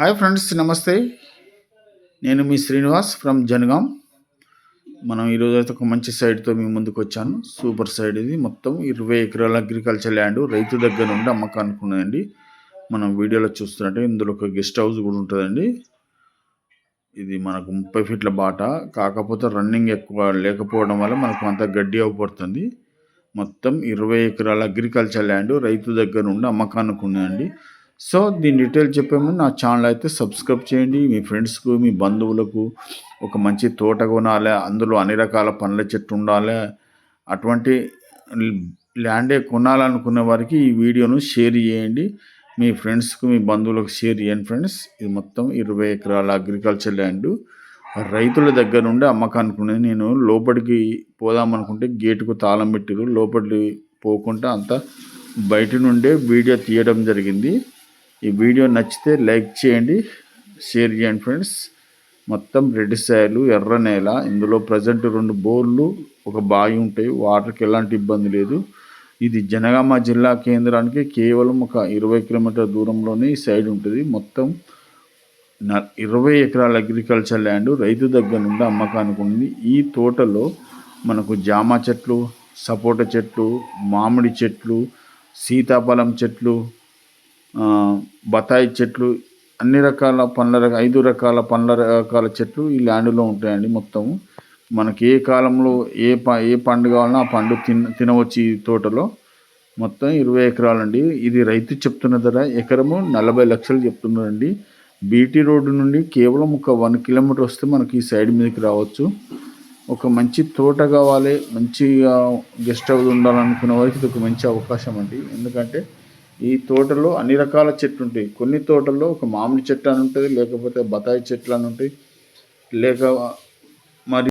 Hi friends నమస్తే. నేను మీ Srinivas from Jangaon. మనం ఈరోజు అయితే ఒక మంచి సైడ్తో మీ ముందుకు వచ్చాను. సూపర్ సైడ్ ఇది. మొత్తం ఇరవై ఎకరాల అగ్రికల్చర్ ల్యాండ్ రైతు దగ్గర నుండి అమ్మకానికి ఉన్నదండి మనం వీడియోలో చూస్తున్నట్టు ఇందులో ఒక గెస్ట్ హౌస్ కూడా ఉంటుందండి. ఇది మనకు ముప్పై ఫీట్ల బాట. కాకపోతే రన్నింగ్ ఎక్కువ లేకపోవడం వల్ల మనకు అంత గడ్డి అవ్వబడుతుంది మొత్తం ఇరవై ఎకరాల అగ్రికల్చర్ ల్యాండ్ రైతు దగ్గర నుండి అమ్మకానికి ఉన్నదండి సో దీని డీటెయిల్ చెప్పే ముందు నా ఛానల్ అయితే సబ్స్క్రైబ్ చేయండి. మీ ఫ్రెండ్స్కు మీ బంధువులకు ఒక మంచి తోట కొనాలి అందులో అన్ని రకాల పండ్ల చెట్టు ఉండాలి అటువంటి ల్యాండే కొనాలనుకునే వారికి ఈ వీడియోను షేర్ చేయండి. మీ ఫ్రెండ్స్కు మీ బంధువులకు షేర్ చేయండి ఫ్రెండ్స్. ఇది మొత్తం ఇరవై ఎకరాల అగ్రికల్చర్ ల్యాండ్. రైతుల దగ్గర నుండి అమ్మకానికి ఉన్నది నేను లోపలికి పోదామనుకుంటే గేటుకు తాళం పెట్టిరు. లోపలికి పోకుండా అంతా బయట నుండే వీడియో తీయడం జరిగింది. ఈ వీడియో నచ్చితే లైక్ చేయండి షేర్ చేయండి ఫ్రెండ్స్. మొత్తం రెడ్ సాయలు ఎర్ర నేల ఇందులో ప్రజెంట్ రెండు బోర్లు ఒక బావి ఉంటాయి. వాటర్కి ఎలాంటి ఇబ్బంది లేదు. ఇది జనగామ జిల్లా కేంద్రానికి కేవలం ఒక ఇరవై కిలోమీటర్ దూరంలోనే ఈ సైడ్ ఉంటుంది. మొత్తం ఇరవై ఎకరాల అగ్రికల్చర్ ల్యాండ్ రైతు దగ్గర నుండి అమ్మకానికి ఉంది. ఈ తోటలో మనకు జామ చెట్లు సపోటా చెట్లు మామిడి చెట్లు సీతాఫలం చెట్లు బత్తాయి చెట్లు అన్ని రకాల పండ్ల ఐదు రకాల పండ్ల రకాల చెట్లు ఈ ల్యాండ్లో ఉంటాయండి మొత్తం మనకి ఏ కాలంలో ఏ ప ఏ పండు కావాలన్నా ఆ పండు తిన తినవచ్చు ఈ తోటలో. మొత్తం ఇరవై ఎకరాలండి. ఇది రైతు చెప్తున్న ధర ఎకరము నలభై లక్షలు చెప్తున్నారండి. బీటీ రోడ్డు నుండి కేవలం ఒక వన్ కిలోమీటర్ వస్తే మనకి ఈ సైడ్ మీదకి రావచ్చు. ఒక మంచి తోట కావాలి మంచిగా గెస్ట్ హౌస్ ఉండాలనుకునే వారికి ఇది ఒక మంచి అవకాశం అండి. ఎందుకంటే ఈ తోటలో అన్ని రకాల చెట్లు ఉంటాయి. కొన్ని తోటల్లో ఒక మామిడి చెట్టు అని ఉంటుంది లేకపోతే బత్తాయి చెట్లు అని ఉంటాయి. లేక మరి